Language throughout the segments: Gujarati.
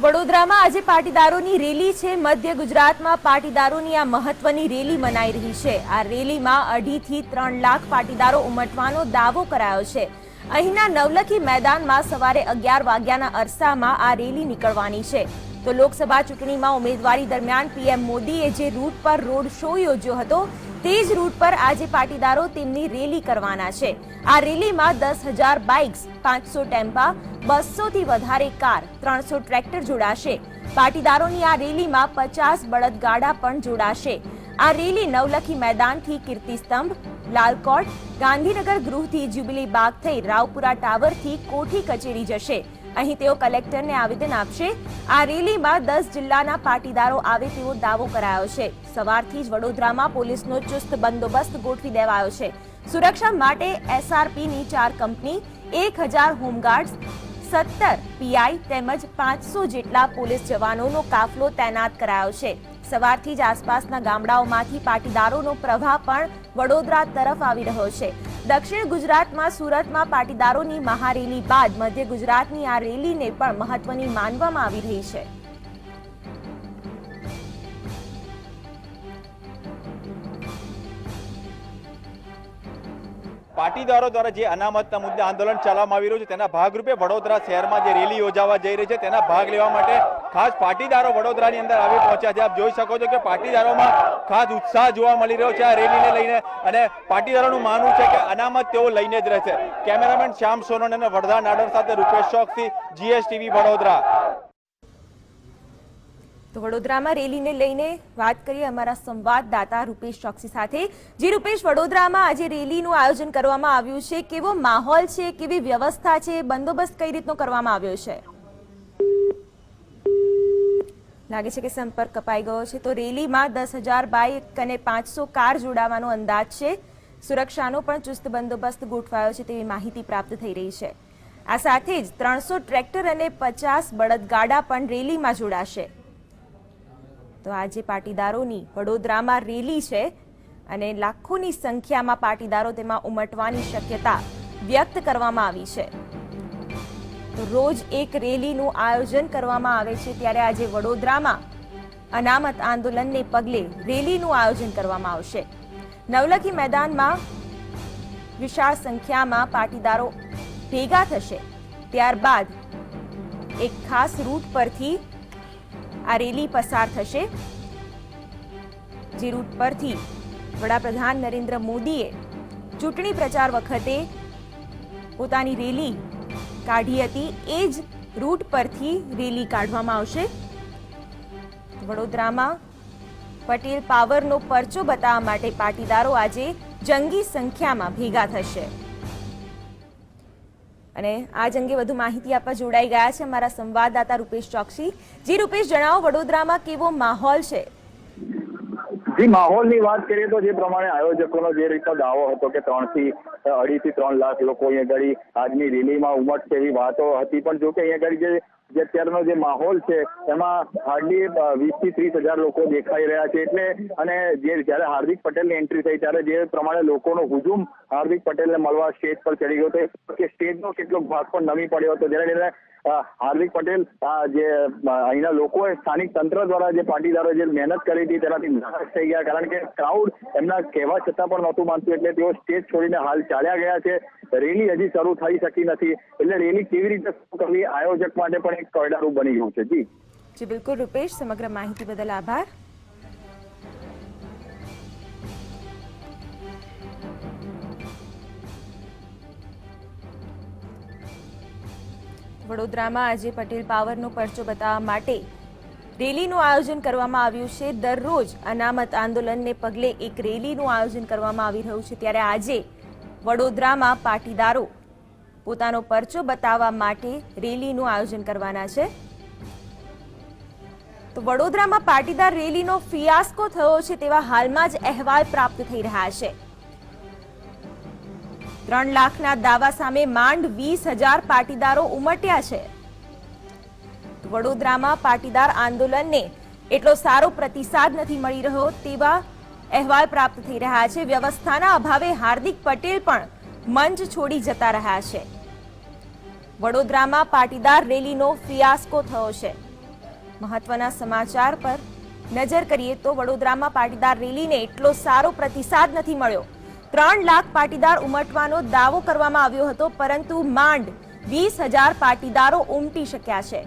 વડોદરામાં આજે પાટીદારોની રેલી છે. મધ્ય ગુજરાતમાં પાટીદારોની આ મહત્વની રેલી મનાઈ રહી છે. આ રેલીમાં અઢીથી ત્રણ લાખ પાટીદારો ઉમટવાનો દાવો કરાયો છે. અહીંના નવલખી મેદાનમાં સવારે અગિયાર વાગ્યાના અરસામાં આ રેલી નીકળવાની છે. તો લોકસભા ચૂંટણીમાં ઉમેદવારી દરમિયાન પીએમ મોદીએ જે રૂટ પર રોડ શો યોજ્યો હતો તે જ રૂટ પર આજે પાટીદારો તેમની રેલી કરવાના છે. આ રેલીમાં દસ હજાર બાઇક્સ, પાંચસો ટેમ્પા, બસોથી વધારે કાર, ત્રણસો ટ્રેક્ટર જોડાશે. પાટીદારોની આ રેલીમાં પચાસ બળદગાડા પણ જોડાશે. આ રેલી નવલખી મેદાનથી કીર્તિસ્તંભ, લાલકોટ, ગાંધીનગર ગૃહથી જ્યુબિલી બાગ થઈ રાવપુરા ટાવરથી કોઠી કચેરી જશે. અહીં તેઓ કલેક્ટરને આવેદન આપશે. આ રેલીમાં દસ જિલ્લાના પાટીદારો આવે તેવો દાવો કરાયો છે. સવારથી જ વડોદરામાં પોલીસનો ચુસ્ત બંદોબસ્ત ગોઠવી દેવાયો છે. સુરક્ષા માટે એસઆરપીની ચાર કંપની, એક હજાર હોમગાર્ડ્સ, સત્તર પીઆઈ તેમજ પાંચસો જેટલા પોલીસ જવાનોનો કાફલો તૈનાત કરાયો છે. સવારથી જ આસપાસના ગામડાઓમાંથી પાટીદારોનો પ્રવાહ પણ વડોદરા તરફ આવી રહ્યો છે. દક્ષિણ ગુજરાતમાં સુરતમાં પાટીદારોની મહારેલી બાદ મધ્ય ગુજરાતની આ રેલીને પણ મહત્વની માનવામાં આવી રહી છે. પાટીદારો દ્વારા જે અનામતના મુદ્દે આંદોલન ચલાવવામાં આવી રહ્યું છે, તેના ભાગરૂપે વડોદરા શહેરમાં જે રેલી યોજાવા જઈ રહી છે, તેના ભાગ લેવા માટે ખાસ પાટીદારો વડોદરાની અંદર આવી પહોંચ્યા છે. આપ જોઈ શકો છો કે પાટીદારોમાં ખાસ ઉત્સાહ જોવા મળી રહ્યો છે આ રેલીને લઈને અને પાટીદારોનું માનવું છે કે અનામત તેઓ લઈને જ રહેશે. કેમેરામેન શ્યામ સોનન અને વડધા નાડર સાથે રૂપેશ ચોકસી જીએસટીવી વડોદરા. તો વડોદરામાં રેલીને લઈને વાત કરીએ અમારા સંવાદદાતા રૂપેશ ચોકસી સાથે. જે રૂપેશ, વડોદરામાં આજે રેલીનું આયોજન કરવામાં આવ્યું છે. કેવો માહોલ છે? કેવી વ્યવસ્થા છે? બંદોબસ્ત કઈ રીતનો કરવામાં આવ્યો છે? લાગે છે કે સંપર્ક કપાઈ ગયો છે. તો રેલીમાં દસ હજાર બાઇક અને પાંચસો કાર જોડાવાનો અંદાજ છે. સુરક્ષાનો પણ ચુસ્ત બંદોબસ્ત ગોઠવાયો છે તેવી માહિતી પ્રાપ્ત થઈ રહી છે. આ સાથે જ ત્રણસો ટ્રેક્ટર અને પચાસ બળદગાડા પણ રેલીમાં જોડાશે. તો આજે પાટીદારોની વડોદરામાં રેલી છે અને લાખોની સંખ્યામાં પાટીદારો તેમાં ઉમટવાની શક્યતા વ્યક્ત કરવામાં આવી છે. રોજ એક રેલીનું આયોજન કરવામાં આવે છે ત્યારે આજે વડોદરામાં અનામત આંદોલનને પગલે રેલીનું આયોજન કરવામાં આવશે. નવલખી મેદાનમાં વિશાળ સંખ્યામાં પાટીદારો ભેગા થશે. ત્યારબાદ એક ખાસ રૂટ પરથી આ રેલી પસાર થશે. જે રૂટ પરથી વડાપ્રધાન નરેન્દ્ર મોદીએ ચૂંટણી પ્રચાર વખતે પોતાની રેલી કાઢી હતી, એ જ રૂટ પરથી રેલી કાઢવામાં આવશે. વડોદરામાં પટેલ પાવરનો પરચો બતાવવા માટે પાટીદારો આજે જંગી સંખ્યામાં ભેગા થશે. અને આ જ અંગે વધુ માહિતી આપવા જોડાઈ ગયા છે અમારા સંવાદદાતા રૂપેશ ચોકસી. જી રૂપેશ, જણાવો, વડોદરામાં કેવો માહોલ છે? જી માહોલની વાત કરીએ તો જે પ્રમાણે આયોજકોનો જે રીતનો દાવો હતો કે ત્રણથી અઢી થી ત્રણ લાખ લોકો અહીંયા આગળ આજની રેલીમાં ઉમટશે એવી વાતો હતી પણ જો કે અહીંયા આગળ જે જે અત્યારનો જે માહોલ છે એમાં હાર્ડલી વીસથી ત્રીસ હજાર લોકો દેખાઈ રહ્યા છે. એટલે અને જે જ્યારે હાર્દિક પટેલની એન્ટ્રી થઈ ત્યારે જે પ્રમાણે લોકોનો હુજુમ હાર્દિક પટેલને મળવા સ્ટેજ પર ચડી ગયો હતો. કે સ્ટેજનો કેટલો ભાગ પણ નમી પડ્યો હતો. અ, હાર્દિક પટેલ જે અહીંના લોકોએ સ્થાનિક તંત્ર દ્વારા જે પાટીદારો જે મહેનત કરી હતી તેનાથી નારાજ થઈ ગયા. કારણ કે ક્રાઉડ એમના કહેવા છતાં પણ નહોતું માનતું, એટલે તેઓ સ્ટેજ છોડીને હાલ ચાલ્યા ગયા છે. રેલી હજી શરૂ થઈ શકી નથી. એટલે રેલી કેવી રીતે કરવી? આયોજક માટે પણ એક કોયડારૂપ બની ગયું છે. જી. જી, બિલકુલ, રૂપેશ, સમગ્ર માહિતી બદલ આભાર. વડોદરામાં આજે પટેલ પાવરનો પરચો બતાવવા માટે રેલીનું આયોજન કરવામાં આવ્યું છે. દરરોજ અનામત આંદોલનને પગલે એક રેલીનું આયોજન કરવામાં આવી રહ્યું છે. ત્યારે આજે વડોદરામાં પાટીદારો પોતાનો પરચો બતાવવા માટે રેલીનું આયોજન કરવાના છે. તો વડોદરામાં પાટીદાર રેલીનો ફિયાસ્કો થયો છે તેવા હાલમાં જ અહેવાલ પ્રાપ્ત થઈ રહ્યા છે. ત્રણ લાખના દાવા સામે માંડ વીસ હજાર પાટીદારો ઉમટ્યા છે. વડોદરામાં પાટીદાર આંદોલનને એટલો સારો પ્રતિસાદ નથી મળી રહ્યો તેવા અહેવાલ પ્રાપ્ત થઈ રહ્યા છે. વ્યવસ્થાના અભાવે હાર્દિક પટેલ પણ મંચ છોડી જતા રહ્યા છે. વડોદરામાં પાટીદાર રેલીનો ફિયાસ્કો થયો છે. મહત્વના સમાચાર પર નજર કરીએ તો વડોદરામાં પાટીદાર રેલીને એટલો સારો પ્રતિસાદ નથી મળ્યો. ત્રણ લાખ પાટીદાર ઉમટવાનો દાવો કરવામાં આવ્યો હતો, પરંતુ માંડ વીસ હજાર પાટીદારો ઉમટી શક્યા છે.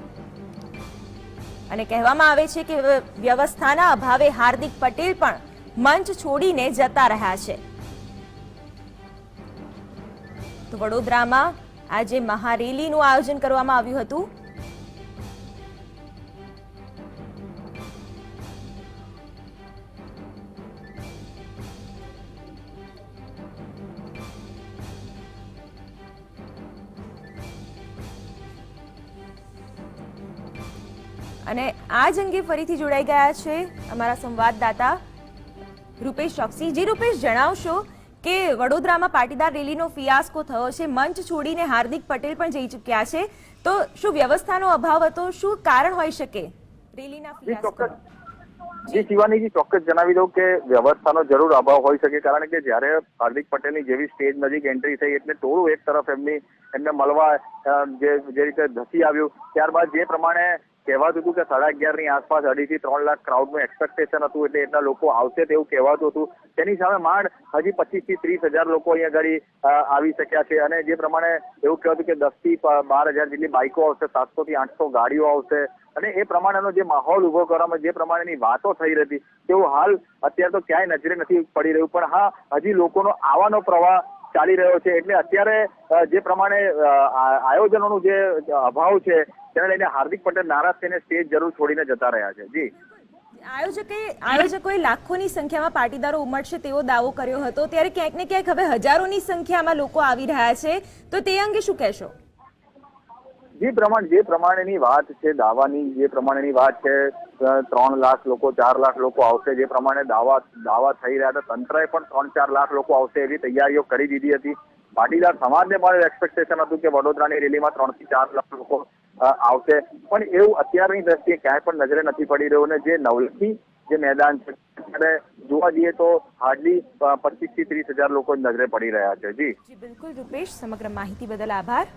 અને કહેવામાં આવે છે કે વ્યવસ્થાના અભાવે હાર્દિક પટેલ પણ મંચ છોડીને જતા રહ્યા છે. તો વડોદરામાં આજે મહારેલીનું આયોજન કરવામાં આવ્યું હતું. અને આ જ અંગે ફરીથી જોડાઈ ગયા છે અમારા સંવાદદાતા રૂપેશ ચોકસી. જે રૂપેશ જણાવશો કે વડોદરામાં પાટીદાર રેલીનો ફિયાસ્કો થયો છે. મંચ છોડીને હાર્દિક પટેલ પણ જઈ ચૂક્યા છે. તો શું વ્યવસ્થાનો અભાવ હતો? શું કારણ હોઈ શકે રેલીના જી ફિયાસ્કો ચોક્કસ જી શિવાનીજી ચોક્કસ જણાવી દઉં કે વ્યવસ્થાનો જરૂર અભાવ હોઈ શકે કારણ કે જ્યારે હાર્દિક પટેલની જેવી સ્ટેજ નજીક એન્ટ્રી થઈ એટલે ટોળું એક તરફ એમની એમને મળવા જે જે રીતે ધસી આવ્યું ત્યારબાદ જે પ્રમાણે કહેવાતું હતું કે સાડા અગિયારની આસપાસ અઢીથી ત્રણ લાખ ક્રાઉડનું એક્સપેક્ટેશન હતું એટલે એટલા લોકો આવશે તેવું કહેવાતું હતું. તેની સામે માંડ હજી પચીસથી ત્રીસ હજાર લોકો અહીંયા ઘડી આવી શક્યા છે અને જે પ્રમાણે એવું કહેવાતું કે દસથી બાર હજાર જેટલી બાઇકો આવશે સાતસો થી આઠસો ગાડીઓ આવશે અને એ પ્રમાણેનો જે માહોલ ઊભો કરવામાં, જે પ્રમાણેની વાતો થઈ રહી હતી તેવું હાલ અત્યારે તો ક્યાંય નજરે નથી પડી રહ્યું. પણ હા, હજી લોકોનો આવવાનો પ્રવાહ ચાલી રહ્યો છે એટલે અત્યારે જે પ્રમાણે આયોજનોનું જે અભાવ છે તેને લઈને હાર્દિક પટેલ નારાજ થઈને સ્ટેજ જરૂર છોડીને જતા રહ્યા છે. જી. આયોજકે આયોજકોએ લાખોની સંખ્યામાં પાટીદારો ઉમટશે તેવો દાવો કર્યો હતો. ત્યારે ક્યાંક ને ક્યાંક હવે હજારોની સંખ્યામાં લોકો આવી રહ્યા છે. તો તે અંગે શું કહેશો? જે પ્રમાણે જે પ્રમાણેની વાત છે દાવાની જે પ્રમાણેની વાત છે ત્રણ લાખ લોકો, ચાર લાખ લોકો આવશે. જે પ્રમાણે દાવા દાવા થઈ રહ્યા હતા. તંત્રએ પણ ત્રણ, ચાર લાખ લોકો આવશે એવી તૈયારીઓ કરી દીધી હતી. પાટીદાર સમાજને પણ એક્સપેક્ટેશન હતું કે વડોદરાની રેલીમાં ત્રણથી ચાર લાખ લોકો આવશે. પણ એવું અત્યારની દ્રષ્ટિએ ક્યાંય પણ નજરે નથી પડી રહ્યું. ને જે નવલખી જે મેદાન છે ત્યારે જોવા જઈએ તો હાર્ડલી પચીસથી ત્રીસ હજાર લોકો નજરે પડી રહ્યા છે. જી, બિલકુલ. રૂપેશ, સમગ્ર માહિતી બદલ આભાર.